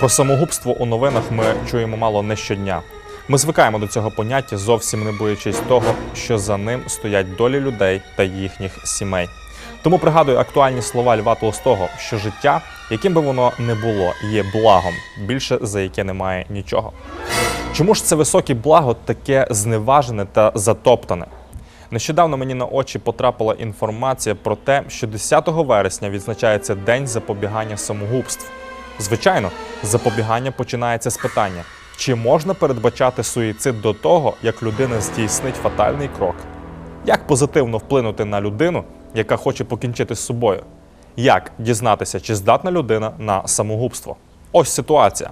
Про самогубство у новинах ми чуємо мало не щодня. Ми звикаємо до цього поняття, зовсім не боячись того, що за ним стоять долі людей та їхніх сімей. Тому пригадую актуальні слова Льва Толстого, що життя, яким би воно не було, є благом, більше за яке немає нічого. Чому ж це високе благо таке зневажене та затоптане? Нещодавно мені на очі потрапила інформація про те, що 10 вересня відзначається День запобігання самогубств. Звичайно, запобігання починається з питання: чи можна передбачати суїцид до того, як людина здійснить фатальний крок? Як позитивно вплинути на людину, яка хоче покінчити з собою? Як дізнатися, чи здатна людина на самогубство? Ось ситуація.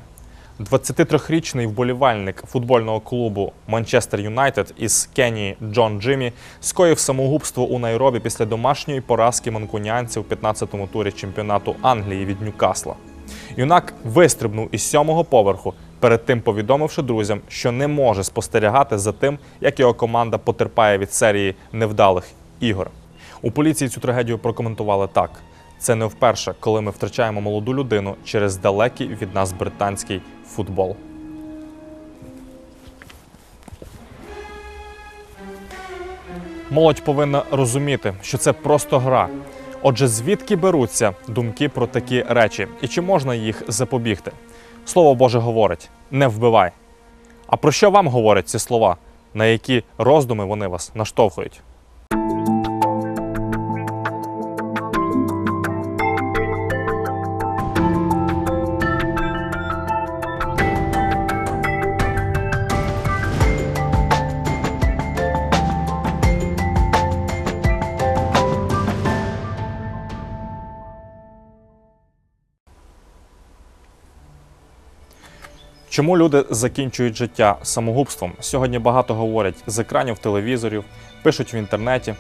23-річний вболівальник футбольного клубу Манчестер Юнайтед із Кенії Джон Джиммі скоїв самогубство у Найробі після домашньої поразки манкунянців у 15-му турі чемпіонату Англії від Ньюкасла. Юнак вистрибнув із сьомого поверху, перед тим повідомивши друзям, що не може спостерігати за тим, як його команда потерпає від серії невдалих ігор. У поліції цю трагедію прокоментували так: це не вперше, коли ми втрачаємо молоду людину через далекий від нас британський футбол. Молодь повинна розуміти, що це просто гра. Отже, звідки беруться думки про такі речі, і чи можна їх запобігти? Слово Боже говорить: не вбивай. А про що вам говорять ці слова? На які роздуми вони вас наштовхують? Чому люди закінчують життя самогубством? Сьогодні багато говорять з екранів телевізорів, пишуть в інтернеті.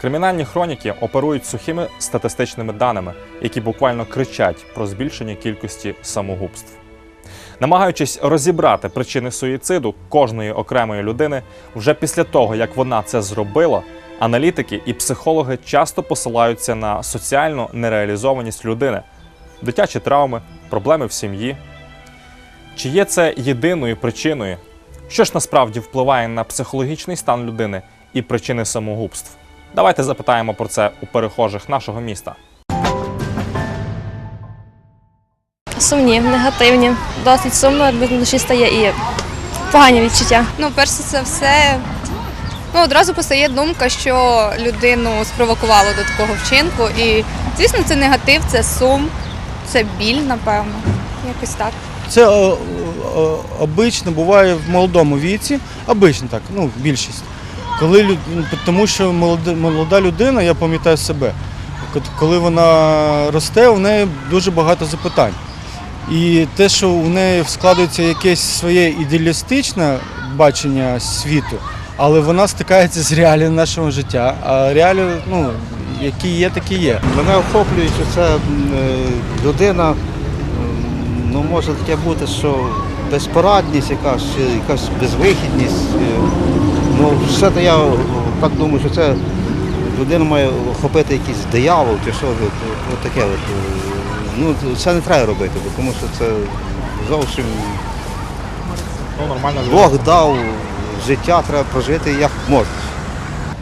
Кримінальні хроніки оперують сухими статистичними даними, які буквально кричать про збільшення кількості самогубств. Намагаючись розібрати причини суїциду кожної окремої людини, вже після того, як вона це зробила, аналітики і психологи часто посилаються на соціальну нереалізованість людини, дитячі травми, проблеми в сім'ї, чи є це єдиною причиною? Що ж насправді впливає на психологічний стан людини і причини самогубств? Давайте запитаємо про це у перехожих нашого міста. Сумні, негативні. Досить сумно, без душі стає і погані відчуття. Ну, перш за все, ну, одразу постає думка, що людину спровокувало до такого вчинку. І, звісно, це негатив, це сум, це біль, напевно. Якось так. Це о, о, обично буває в молодому віці, обично так, ну, більшість. Коли, ну, тому що молода, людина, я пам'ятаю себе, коли вона росте, у неї дуже багато запитань. І те, що у неї складається якесь своє ідеалістичне бачення світу, але вона стикається з реалією нашого життя. А реалії, ну, які є, такі є. Мене охоплює, що це е, людина, ну може таке бути, що безпорадність якась, чи якась безвихідність. е, Ну, все то я так думаю, що це людина має охопити якийсь диявол чи що, от, таке. От. е, Ну, це не треба робити, бо тому що це зовсім Ну, нормально Бог дав життя, треба прожити як можна.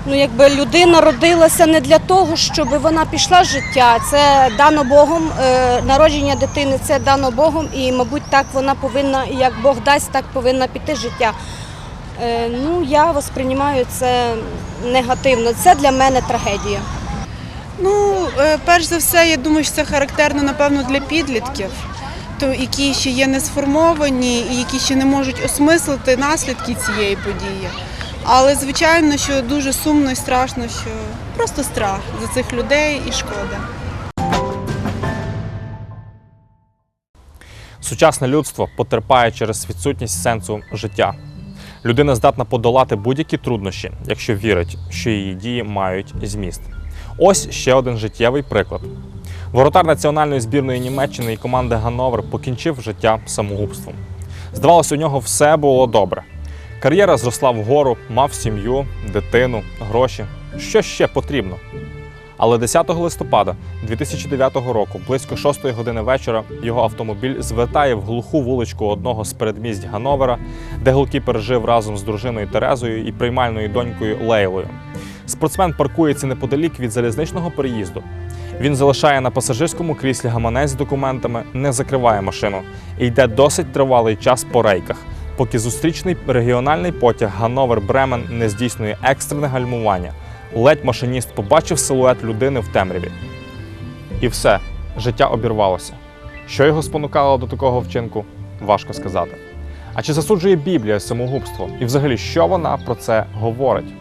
Ну, якби людина родилася не для того, щоб вона пішла з життя. Це дано Богом. е, Народження дитини це дано Богом, і, мабуть, так вона повинна, як Бог дасть, так повинна піти з життя. Е, Ну, я восприймаю це негативно. Це для мене трагедія. Ну, е, перш за все, я думаю, що це характерно, напевно, для підлітків, то які ще є не сформовані і які ще не можуть осмислити наслідки цієї події. Але звичайно, що дуже сумно і страшно, що просто страх за цих людей і шкода. Сучасне людство потерпає через відсутність сенсу життя. Людина здатна подолати будь-які труднощі, якщо вірить, що її дії мають зміст. Ось ще один життєвий приклад. Воротар національної збірної Німеччини і команди Гановер покінчив життя самогубством. Здавалося, у нього все було добре. Кар'єра зросла вгору, мав сім'ю, дитину, гроші. Що ще потрібно? Але 10 листопада 2009 року, близько 6 години вечора, його автомобіль звертає в глуху вуличку одного з передмість Гановера, де голкіпер жив разом з дружиною Терезою і приймальною донькою Лейлою. Спортсмен паркується неподалік від залізничного переїзду. Він залишає на пасажирському кріслі гаманець з документами, не закриває машину і йде досить тривалий час по рейках, поки зустрічний регіональний потяг Гановер Бремен не здійснює екстрене гальмування. Ледь машиніст побачив силует людини в темряві. І все, життя обірвалося. Що його спонукало до такого вчинку, важко сказати. А чи засуджує Біблія самогубство? І взагалі, що вона про це говорить?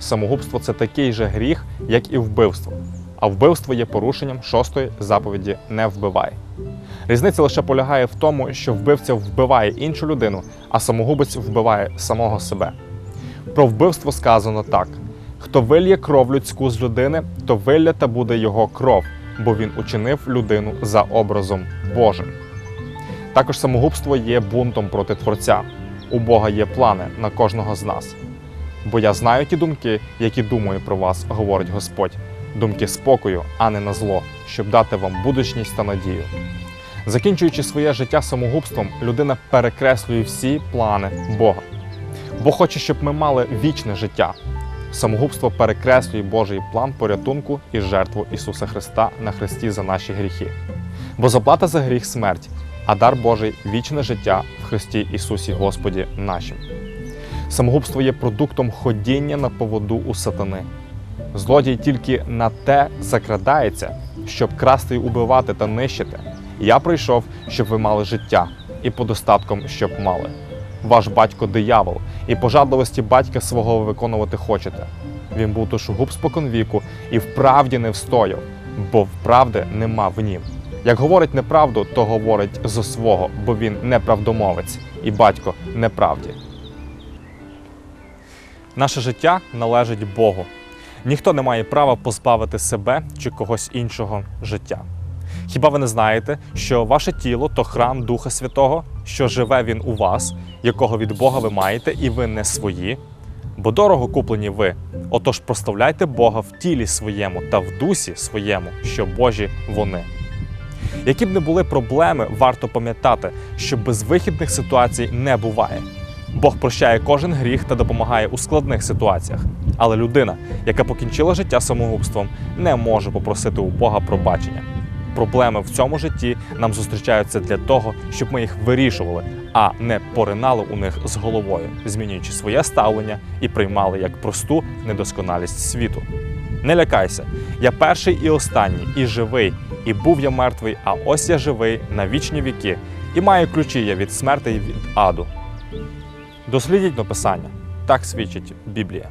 Самогубство це такий же гріх, як і вбивство. А вбивство є порушенням шостої заповіді не вбивай. Різниця лише полягає в тому, що вбивця вбиває іншу людину, а самогубець вбиває самого себе. Про вбивство сказано так: хто вильє кров людську з людини, то виллята буде його кров, бо він учинив людину за образом Божим. Також самогубство є бунтом проти Творця. У Бога є плани на кожного з нас. Бо я знаю ті думки, які думаю про вас, говорить Господь, думки спокою, а не на зло, щоб дати вам будучність та надію. Закінчуючи своє життя самогубством, людина перекреслює всі плани Бога. Бог хоче, щоб ми мали вічне життя. Самогубство перекреслює Божий план порятунку і жертву Ісуса Христа на Христі за наші гріхи. Бо заплата за гріх смерть, а дар Божий вічне життя в Христі Ісусі Господі нашим. Самогубство є продуктом ходіння на поводу у сатани. Злодій тільки на те закрадається, щоб красти й убивати та нищити. Я прийшов, щоб ви мали життя, і по достатком, щоб мали. Ваш батько диявол, і пожадливості батька свого ви виконувати хочете. Він був душогуб споконвіку і вправді не встояв, бо вправди нема в нім. Як говорить неправду, то говорить зо свого, бо він неправдомовець, і батько неправді. Наше життя належить Богу. Ніхто не має права позбавити себе чи когось іншого життя. Хіба ви не знаєте, що ваше тіло то храм Духа Святого, що живе він у вас, якого від Бога ви маєте, і ви не свої? Бо дорого куплені ви. Отож прославляйте Бога в тілі своєму та в дусі своєму, що Божі вони. Які б не були проблеми, варто пам'ятати, що безвихідних ситуацій не буває. Бог прощає кожен гріх та допомагає у складних ситуаціях. Але людина, яка покінчила життя самогубством, не може попросити у Бога пробачення. Проблеми в цьому житті нам зустрічаються для того, щоб ми їх вирішували, а не поринали у них з головою, змінюючи своє ставлення і приймали як просту недосконалість світу. Не лякайся, я перший і останній, і живий, і був я мертвий, а ось я живий на вічні віки, і маю ключі я від смерти і від аду. Дослідіть написання. Так свідчить Біблія.